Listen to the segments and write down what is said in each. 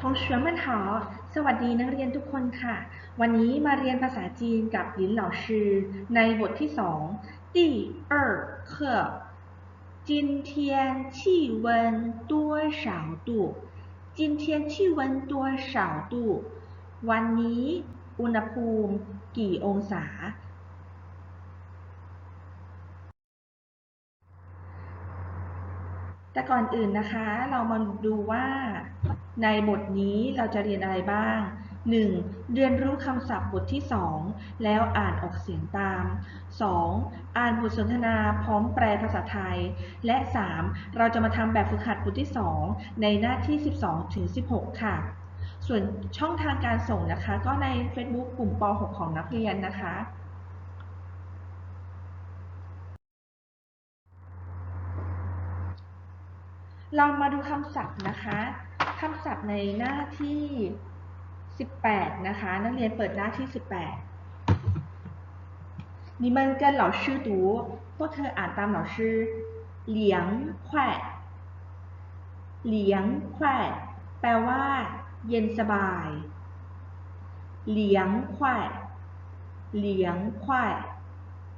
ทงเฉียนมันหาสวัสดีนักเรียนทุกคนค่ะ วันนี้มาเรียนภาษาจีนกับหลินเหล่าชื่อในบทที่สอง第二课今天气温多少度今天气温多少度วันนี้อุณหภูมิกี่องศา แต่ก่อนอื่นนะคะ เรามาดูว่า ในบทนี้เราจะเรียนอะไรบ้าง 1. เรียนรู้คำศัพท์บทที่ 2 แล้วอ่านออกเสียงตาม 2. อ่านบทสนทนาพร้อมแปลภาษาไทย และ 3. เราจะมาทำแบบฝึกหัดบทที่ 2 ในหน้าที่ 12ถึง16 ค่ะ ส่วนช่องทางการส่งนะคะ ก็ใน Facebook กลุ่มป .6 ของนักเรียนนะคะเรามาดูคำศัพท์นะคะ คำศัพท์ในหน้าที่ 18 นะคะ นักเรียนเปิดหน้าที่ 18你们跟老师读พวกเธออ่านตาม老师เหลียงแขวะเหลียงแขวะแปลว่า เย็นสบายเหลียงแขวะเหลียงแขวะ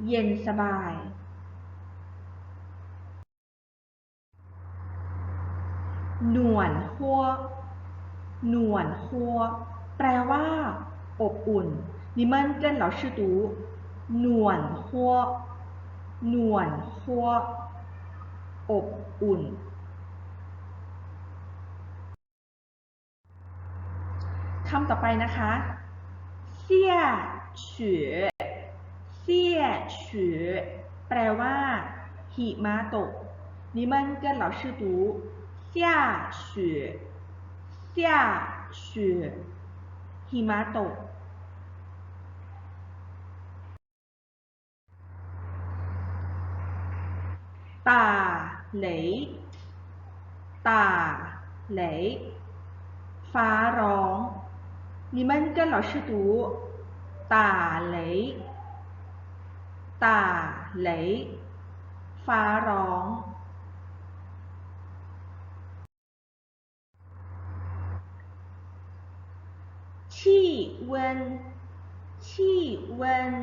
เย็นสบาย หนวนหัว หนวนหัว แปลว่า อบอุ่น你们跟老师读หนวนหัว หนวนหัว อบอุ่น คำต่อไปนะคะเสี่ยฉือเสี่ยฉือแปลว่า หิมะตก你们跟老师读 下雪下雪หิมะตก ตาเหลยตาเหลยฟ้าร้อง你们跟老师读ตาเหลยตาเหลยฟ้าร้อง เวินชี่เวิน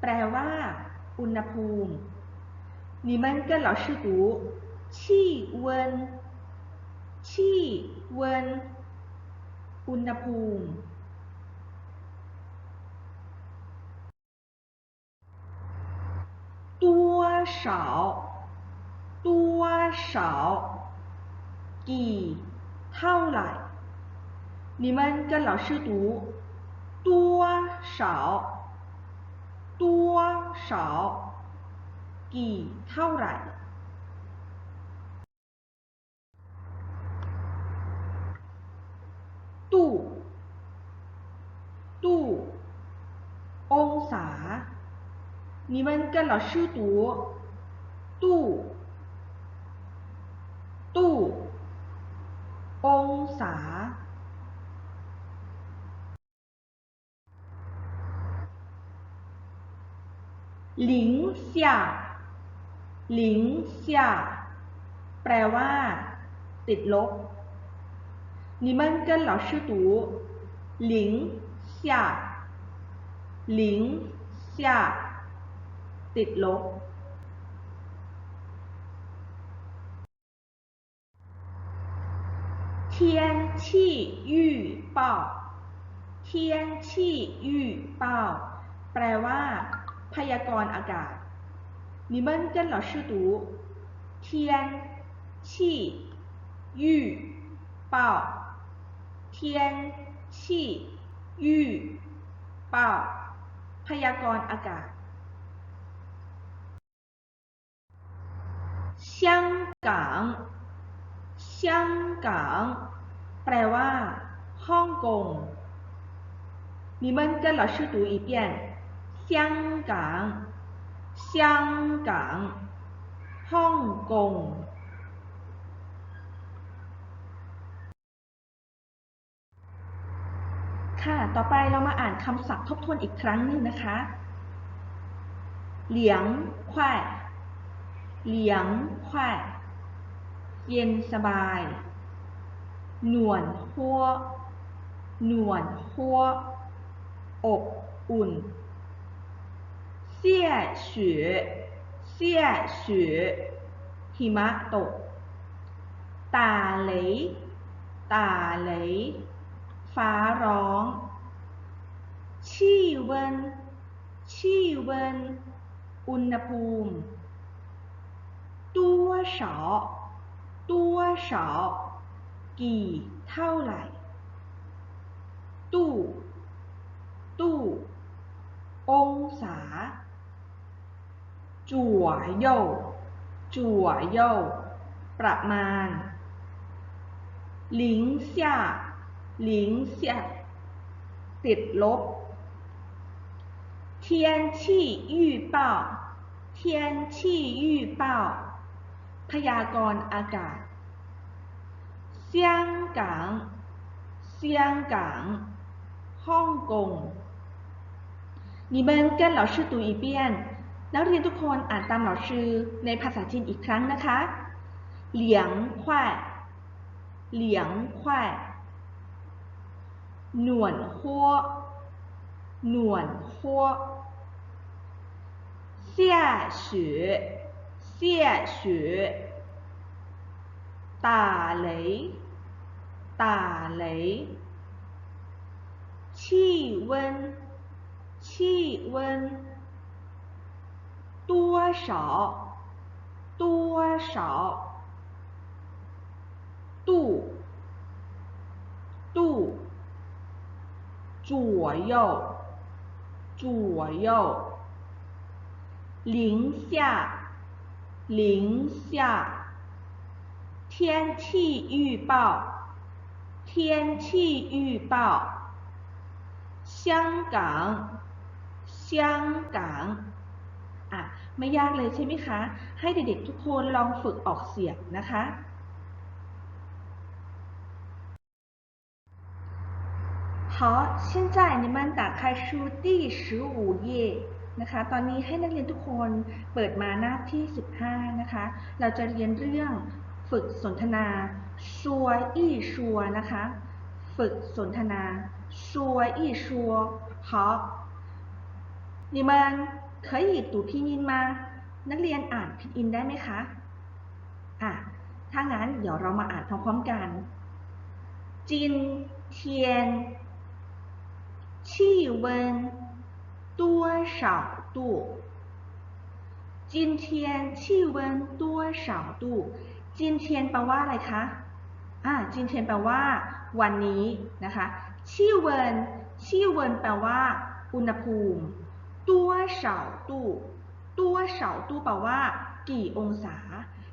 แปลว่า อุณหภูมิ你们跟老师读气温气温อุณหภูมิ 多少多少กี่เท่าไหร่你们跟老师读 多少多少กี่เท่าไหร่ ตู้ตู้องศา你们跟老师读度ตู้องศา ลิงเสี่ยหลิงเสี่ยแปลว่า ติดลบ你们跟老师读零下零下ติดลบ เทียนชี่ยู่เป้าเทียนชี่ยู่เป้าแปลว่า พยากรณ์อากาศ你们跟老师读天气预报天气预报พยากรณ์อากาศ ช่างกังช่างกังแปลว่า ฮ่องกง你们跟老师读一遍 香港香港ฮ่องกง ค่ะ ต่อไปเรามาอ่านคำศัพท์ทบทวนอีกครั้งหนึ่งนะคะ เหลียงแควเหลียงแควเย็นสบาย หนวนหัวหนวนหัวอบอุ่น ชี่ยฉือเชี่ยฉือหิมะตก ตาเหลยตาเลยฟ้าร้อง ชี่เวินชี่เวินอุณหภูมิตัวสอตัวสอกี่เท่าไหร่ ตู้ ตู้ องศา จั่วโยจั่วโยประมาณ零下零下ติดลบ天气预报天气预报พยากรณ์อากาศ香港香港ฮ่องกง你们跟老师读一遍 นักเรียนทุกคนอ่านตาม老师ในภาษาจีนอีกครั้งนะคะ เหลียงควายเหลียงควายหนวนหัวหนวนหัว下雪下雪打雷打雷气温气温 多少多少度度左右左右零下零下天气预报天气预报香港香港 ไม่ยากเลยใช่ไหมคะ ให้เด็กๆทุกคนลองฝึกออกเสียงนะคะ 好，现在你们打开书第十五页นะคะ ตอนนี้ให้นักเรียนทุกคนเปิดมาหน้าที่ 15 นะคะ เราจะเรียนเรื่องฝึกสนทนาชัวอี้ชัวนะคะ ฝึกสนทนาชัวอี้ชัว好你们 可以读拼音吗นักเรียนอ่านพินอินได้ไหมคะ อ่ะ ถ้างั้นเดี๋ยวเรามาอ่านพร้อมๆกัน จินเทียน 气温多少度？今天气温多少度？今天แปลว่าอะไรคะ อ่า今天แปลว่า วันนี้นะคะ气温气温แปลว่า อุณหภูมิ 多少度多少度แปลว่า กี่องศา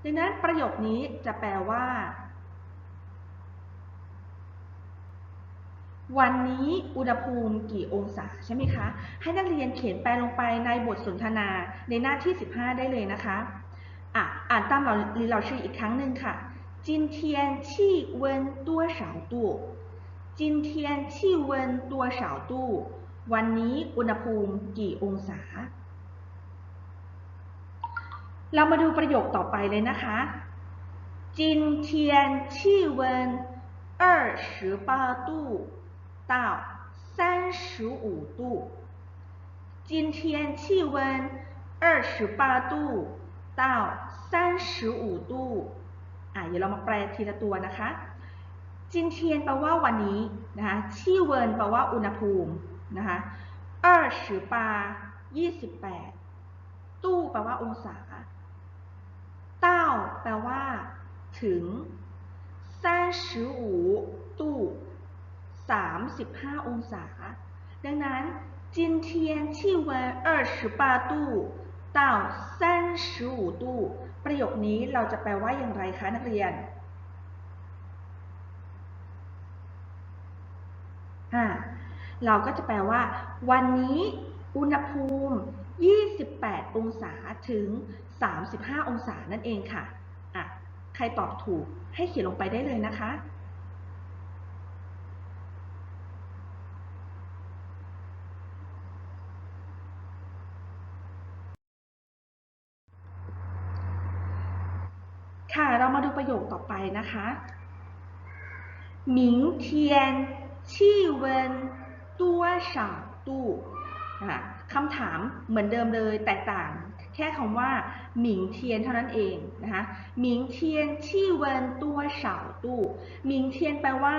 ดังนั้นประโยคนี้จะแปลว่า วันนี้อุณหภูมิกี่องศาใช่ไหมคะ ให้นักเรียนเขียนแปลลงไปในบทสนทนาในหน้าที่ 15 ได้เลยนะคะอ่ะอ่านตามเราลีเราชื่ออีกครั้งหนึ่งค่ะ今天气温多少度今天气温多少度 วันนี้อุณหภูมิกี่องศา เรามาดูประโยคต่อไปเลยนะคะ今天气温二十八度到三十五度。今天气温二十八度到三十五度อ่ะเดี๋ยวเรามาแปลทีละตัวนะคะจินเทียนแปลว่าวันนี้นะคะชีเวินแปลว่าอุณหภูมิ นะคะ二十八ยี่สิบแปดตู้แปลว่าองศาเต้าแปลว่า ถึง三十五度35 องศา ดังนั้น今天气温28度到35度ประโยคนี้เราจะแปลว่าอย่างไรคะนักเรียน อ่า เราก็จะแปลว่า วันนี้อุณหภูมิ 28 องศาถึง 35 องศานั่นเองค่ะอะ ใครตอบถูกให้เขียนลงไปได้เลยนะคะค่ะ เรามาดูประโยคต่อไปนะคะหมิงเทียนชี่เวิน ตัวฉาตู้คำถามเหมือนเดิมเลยแตกต่าง แค่คำว่าหมิงเทียนเท่านั้นเองนะคะหมิงเทียนชี่เวินตัวฉาตู้หมิงเทียนแปลว่า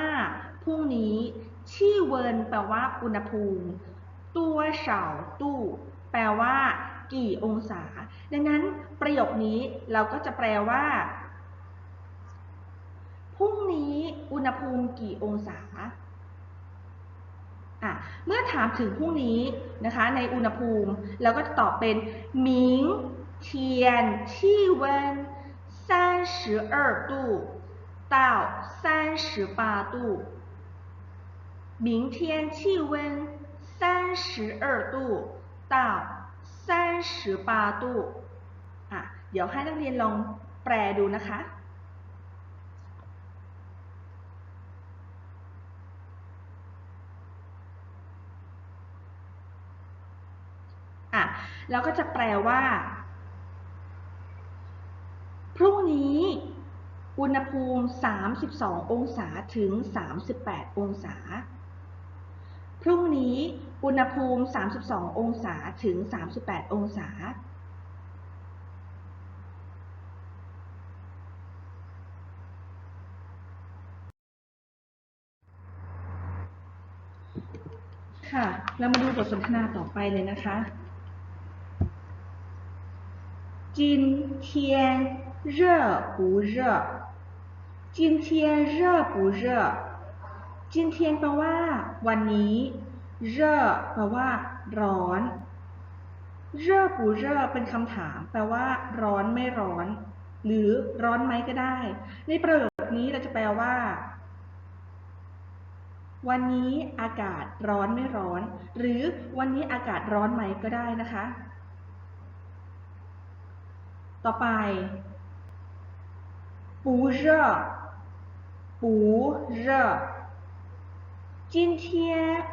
พรุ่งนี้ชี่เวินแปลว่าอุณหภูมิ ตัวเฉาตู้ แปลว่า กี่องศา ดังนั้นประโยคนี้เราก็จะแปลว่าพรุ่งนี้อุณหภูมิกี่องศา อ่ะเมื่อถามถึงพรุ่งนี้นะคะในอุณหภูมิ เราก็จะตอบเป็นหมิงเทียนที่温三十二度到三十八度明天气温三十二度到三十八度อ่ะเดี๋ยวให้นักเรียนลองแปลดูนะคะ อะเราก็จะแปลว่า พรุ่งนี้ อุณหภูมิ 32 องศาถึง 38 องศา พรุ่งนี้ อุณหภูมิ 32 องศาถึง 38 องศาค่ะ เรามาดูบทสนทนาต่อไปเลยนะคะ 今天热不热？今天热不热？今天แปลว่า วันนี้热แปลว่า ร้อน热不热เป็นคำถาม แปลว่า ร้อนไม่ร้อน หรือร้อนไหมก็ได้ ในประโยคนี้เราจะแปลว่า วันนี้อากาศร้อนไม่ร้อน หรือวันนี้อากาศร้อนไหมก็ได้นะคะ ต่อไป不热不热今天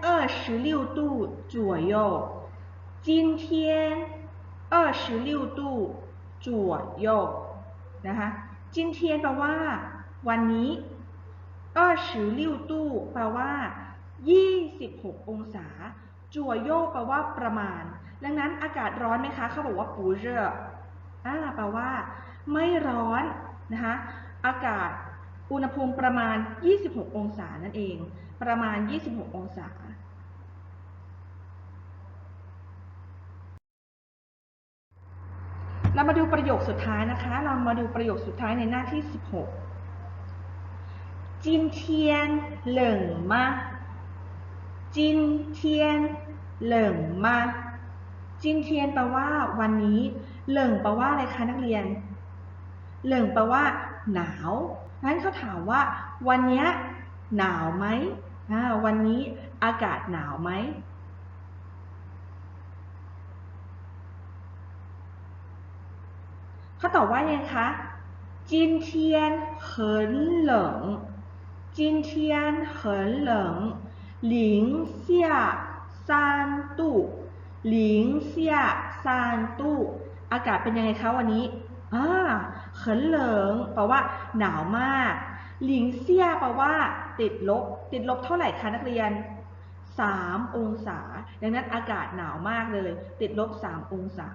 二十六度左右今天二十六度左右นะคะ今天แปลว่า วันนี้二十六度แปลว่า 26 องศา จั่วโยกแปลว่าประมาณ ดังนั้นอากาศร้อนไหมคะ เขาบอกว่าปูเรอ อ่าแปลว่า ไม่ร้อนนะคะอากาศอุณหภูมิประมาณ 26 องศานั่นเอง ประมาณ 26 องศาเรามาดูประโยคสุดท้ายนะคะ เรามาดูประโยคสุดท้ายในหน้าที่ 16จินเทียนเหลิงมาจินเทียนเหลิงมาจินเทียนแปลว่าวันนี้ เหลิงแปลว่าอะไรคะนักเรียน เหลิงแปลว่า หนาวนั้นเขาถามว่า วันนี้หนาวไหมวันนี้อากาศหนาวไหมเขาตอบว่าไงคะจินเทียนเหินเหลิงจินเทียนเหินเหลิงหลิงเซียซานตู่หลิงเซียซานตู่ อากาศเป็นยังไงคะวันนี้อ่าเขินเหลิงแปลว่าหนาวมาก หลิงเซียแปลว่า ติดลบ ติดลบเท่าไหร่คะนักเรียน 3 องศา ดังนั้นอากาศหนาวมากเลย ติดลบ 3 องศา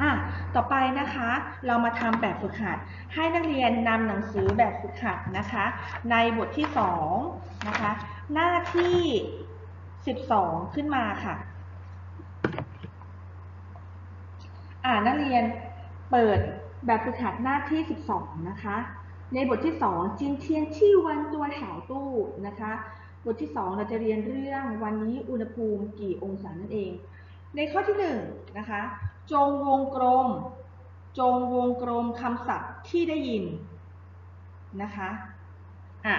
อะ ต่อไปนะคะ เรามาทำแบบฝึกหัด ให้นักเรียนนำหนังสือแบบฝึกหัดนะคะ ในบทที่2นะคะ หน้าที่ 12 ขึ้นมาค่ะ อ่านักเรียนเปิดแบบฝึกหัดหน้าที่ 12 นะคะ ในบทที่ 2 จินเทียนชี่วันตัวเฉาตู้นะคะ บทที่ 2 เราจะเรียนเรื่องวันนี้อุณหภูมิกี่องศานั่นเอง ในข้อที่1นะคะ จงวงกลม จงวงกลมคำศัพท์ที่ได้ยินนะคะอะ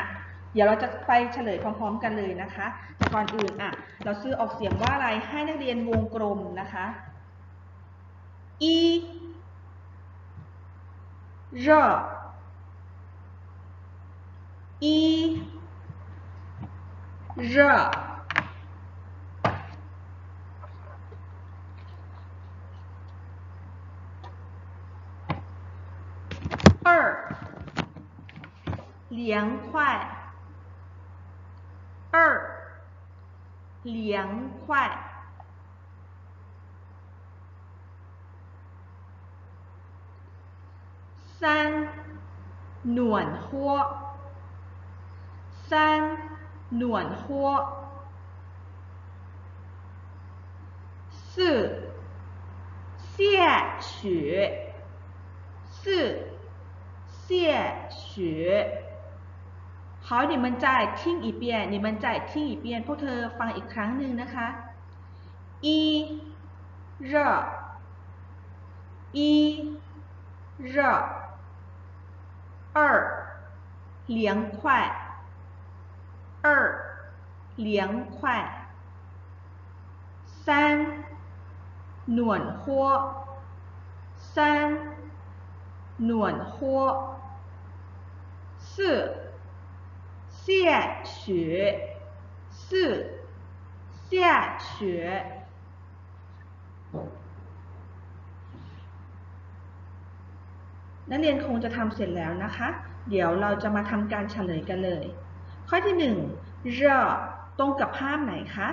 เดี๋ยวเราจะไปเฉลยพร้อม ๆ กันเลยนะคะแต่ก่อนอื่นอะเราซื้อออกเสียงว่าอะไรให้นักเรียนวงกลมนะคะอีรออี热。凉快。二凉快。三暖和。三暖和。四下雪。四下雪。好你们再听一遍你们再听一遍พวกเธอฟังอีกครั้งหนึ่งนะคะ一热一热二凉快二凉快三暖和三暖和四 下雪四下雪นักเรียนคงจะทำเสร็จแล้วนะคะ เดี๋ยวเราจะมาทำการเฉลยกันเลย ข้อที่หนึ่งเรอตรงกับภาพไหนคะ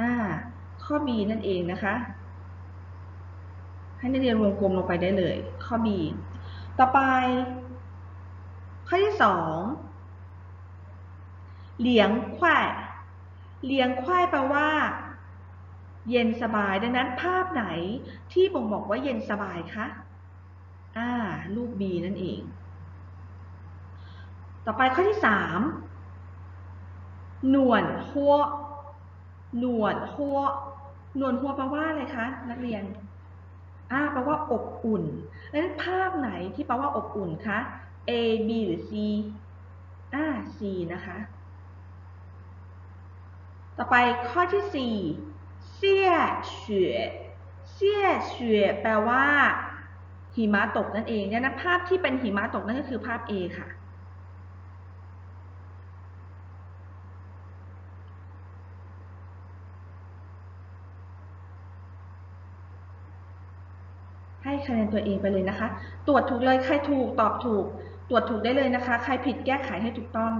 อ่า ข้อ B นั่นเองนะคะ ให้นักเรียนวงกลมลงไปได้เลย ข้อ B ต่อไป ข้อที่สองเหลียงควายเหลียงควายแปลว่า เย็นสบาย ดังนั้นภาพไหนที่บ่งบอกว่าเย็นสบายคะ อ่า รูป B นั่นเอง ต่อไปข้อที่สามหนวดหัว หนวดหัว หนวดหัวแปลว่าอะไรคะ นักเรียน อ่า แปลว่าอบอุ่น ดังนั้นภาพไหนที่แปลว่าอบอุ่นคะ A B หรือ C อ่า C นะคะ ต่อไปข้อที่สี่เสี่ยเฉวยเสี่ยเฉวยแปลว่าหิมะตกนั่นเองเนี่ยนะภาพที่เป็นหิมะตกนั่นก็คือภาพ A ค่ะ ให้คะแนนตัวเองไปเลยนะคะ ตรวจถูกเลย ใครถูกตอบถูก ตรวจถูกได้เลยนะคะ ใครผิดแก้ไขให้ถูกต้อง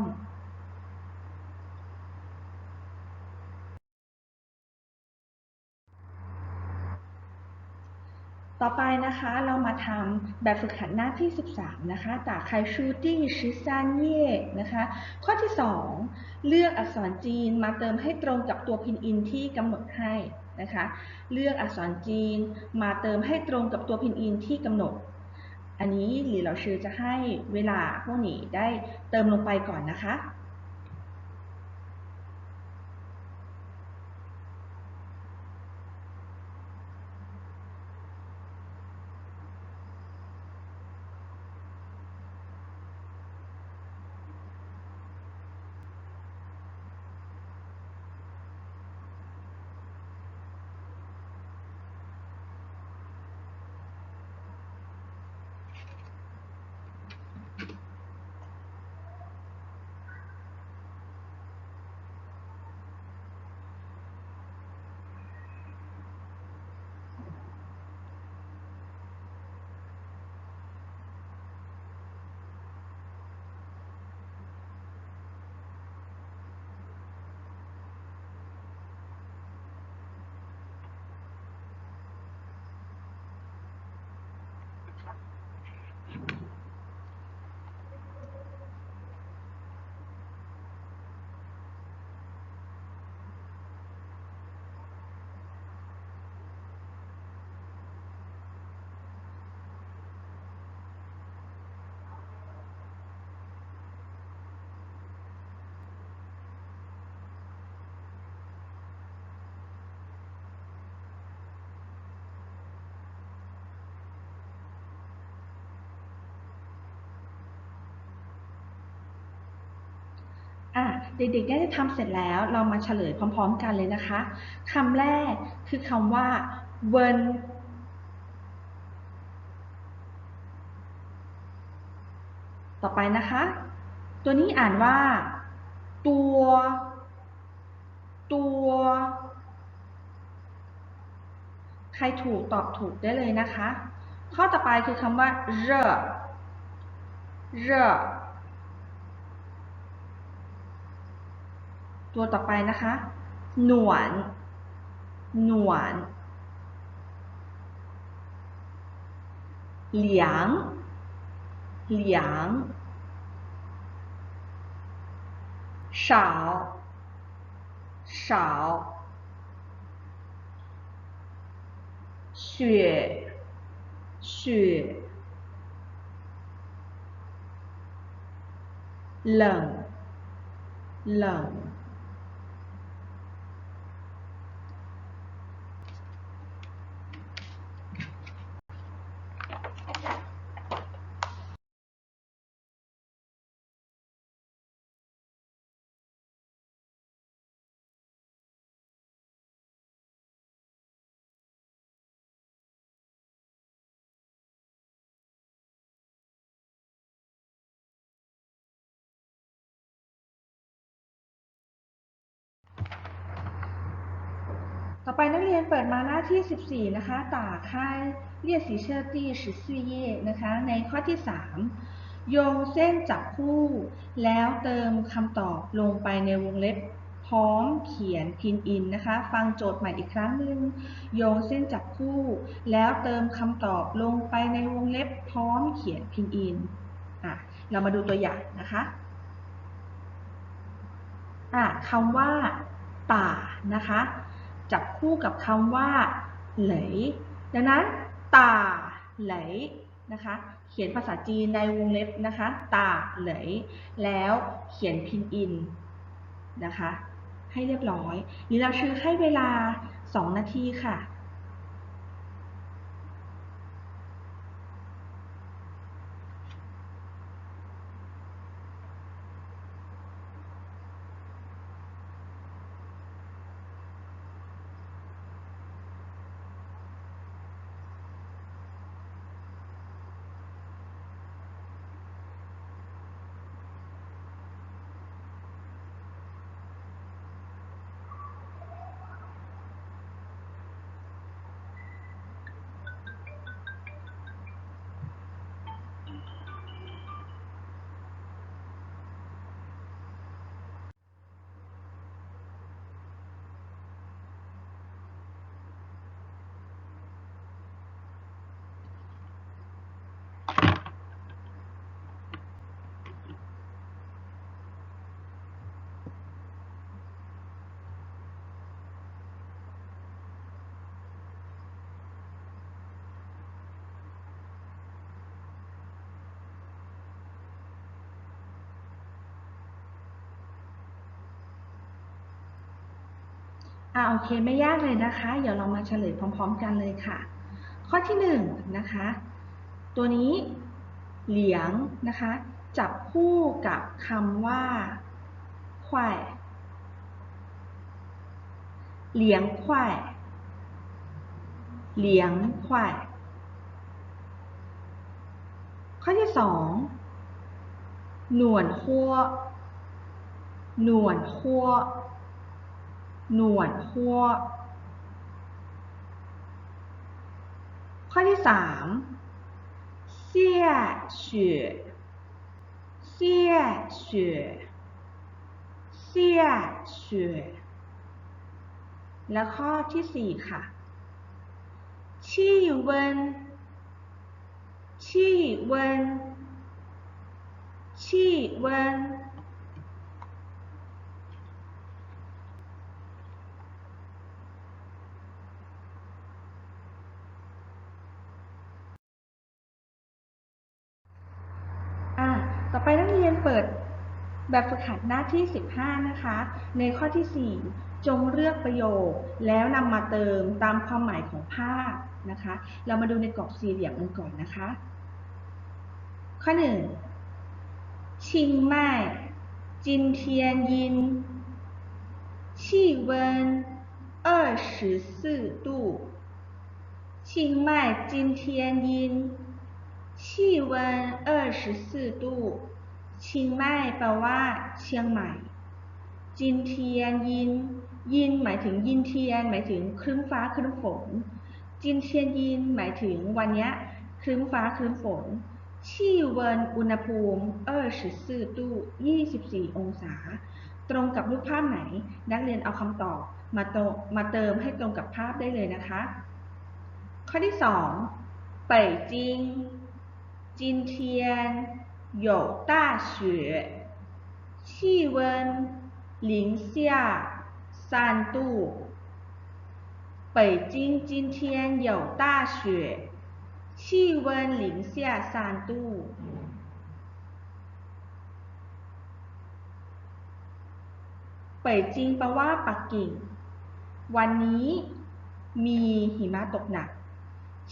ต่อไปนะคะเรามาทำแบบฝึกหัดหน้าที่ 13 นะคะจากใคชูติ้ชิซานเย่นะคะ ข้อที่ 2 เลือกอักษรจีนมาเติมให้ตรงกับตัวพินอินที่กำหนดให้นะคะ เลือกอักษรจีนมาเติมให้ตรงกับตัวพินอินที่กำหนด อันนี้หลีเหล่าชื่อจะให้เวลาพวกนี้ได้เติมลงไปก่อนนะคะ อะเด็กๆได้ทำเสร็จแล้วเรามาเฉลยพร้อม ๆ กันเลยนะคะคำแรกคือคำว่าเวินต่อไปนะคะ ตัวนี้อ่านว่า ตัว ตัว ใครถูกตอบถูกได้เลยนะคะ ข้อต่อไปคือคำว่าเร่อเร่อ ตัวต่อไปนะคะ หนวน หนวน เหลียง เหลียง少少雪雪冷冷 ต่อไปนักเรียนเปิดมาหน้าที่ 14 นะคะตาค่ายเรียกสีเชอร์ตี้สิซื่อเย่นะคะ ในข้อที่ 3 โยงเส้นจับคู่ แล้วเติมคำตอบลงไปในวงเล็บพร้อมเขียนพินอินนะคะ ฟังโจทย์ใหม่อีกครั้งหนึ่งโยงเส้นจับคู่ แล้วเติมคำตอบลงไปในวงเล็บพร้อมเขียนพินอินอะเรามาดูตัวอย่างนะคะอะคำว่าป่านะคะ จับคู่กับคำว่า เหลยดังนั้นตาเหลยนะคะ เขียนภาษาจีนในวงเล็บนะคะ ตาเหลยแล้วเขียนพินอินนะคะ ให้เรียบร้อยนี่เราชื่อให้เวลา 2 นาทีค่ะ อ่าโอเคไม่ยากเลยนะคะ เดี๋ยวเรามาเฉลยพร้อม ๆ กันเลยค่ะ ข้อที่หนึ่งนะคะ ตัวนี้เหลียงนะคะ จับคู่กับคำว่าควายเหลียงควายเหลียงควายข้อที่สองหนวนหัวหนวนหัว หนวดหัวข้อที่สามเสี่ยเฉื่อเสี่ยเฉื่อเสี่ยเฉื่อและข้อที่สี่ค่ะชีเวินชีเวินชีเวิน แบบฝึกหัดหน้าที่ 15 นะคะ ในข้อที่ 4 จงเลือกประโยค แล้วนำมาเติมตามความหมายของภาพนะคะ เรามาดูในกรอบสี่เหลี่ยมกันก่อนนะคะ ข้อ 1. ชิงไม้จินเทียนยิน气温二十四度清迈今天阴气温二十四度เ ชิงไม่แปลว่า เชียงใหม่ จินเทียนยิน ยินหมายถึงยินเทียน หมายถึงครึ้มฟ้าครึ้มฝน จินเทียนยินหมายถึงวันนี้ครึ้มฟ้าครึ้มฝนชี่เวินอุณหภูมิเออชิซื่อตู้ยี่สิบสี่องศา ตรงกับรูปภาพไหน นักเรียนเอาคำตอบมาตมาเติมให้ตรงกับภาพได้เลยนะคะ ข้อที่สองเป่ยจิงจินเทียน 有大雪气温零下3度北京今天有大雪气温零下3度เป่ยจิงแปลว่าปักกิ่ง วันนี้มีหิมะตกหนัก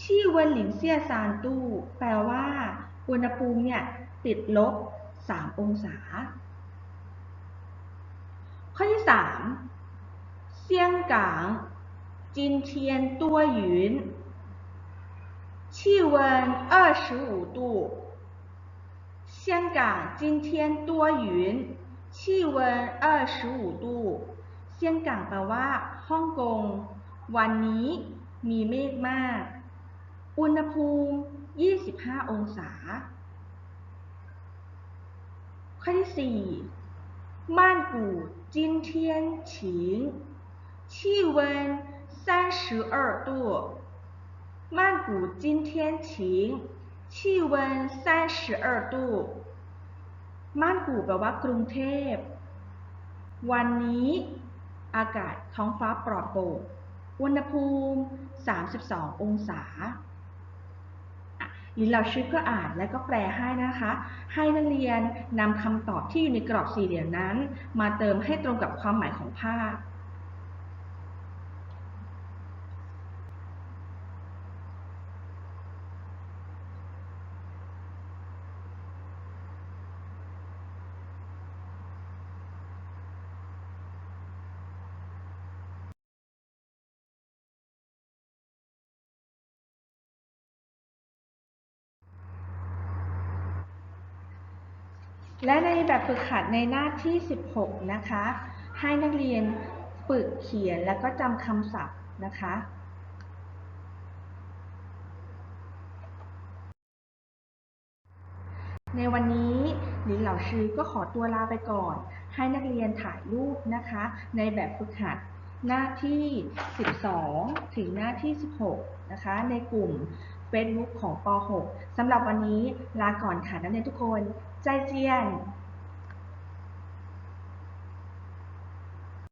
ชี่เวินหลิงเซี่ยซานตู้ แปลว่า อุณหภูมิเนี่ย ติดลบ 3 องศา ข้อที่ 3เซี่ยงกางจินเทียนตัวหยุน气温25度香港今天多云气温25度เซี่ยงกางแปลว่าฮ่องกง วันนี้มีเมฆมาก อุณหภูมิ 25 องศา ข้อที่ 4曼谷今天晴气温32度曼谷今天晴气温32度ม่านกู่แปลว่ากรุงเทพ วันนี้ อากาศท้องฟ้าปลอดโปร่ง อุณหภูมิ 32 องศาอ่ะ ลินเราชื่อก็อ่านและก็แปลให้นะคะ ให้นักเรียนนำคำตอบที่อยู่ในกรอบสี่เหลี่ยมนั้น มาเติมให้ตรงกับความหมายของภาพ และในแบบฝึกหัดในหน้าที่ 16 นะคะ ให้นักเรียนฝึกเขียนแล้วก็จำคำศัพท์นะคะในวันนี้หลินเหล่าชื่อก็ขอตัวลาไปก่อน ให้นักเรียนถ่ายรูปนะคะ ในแบบฝึกหัดหน้าที่ 12 ถึงหน้าที่ 16 นะคะ ในกลุ่ม Facebook ของป .6 สำหรับวันนี้ลาก่อนค่ะนักเรียนทุกคน ใจเจียน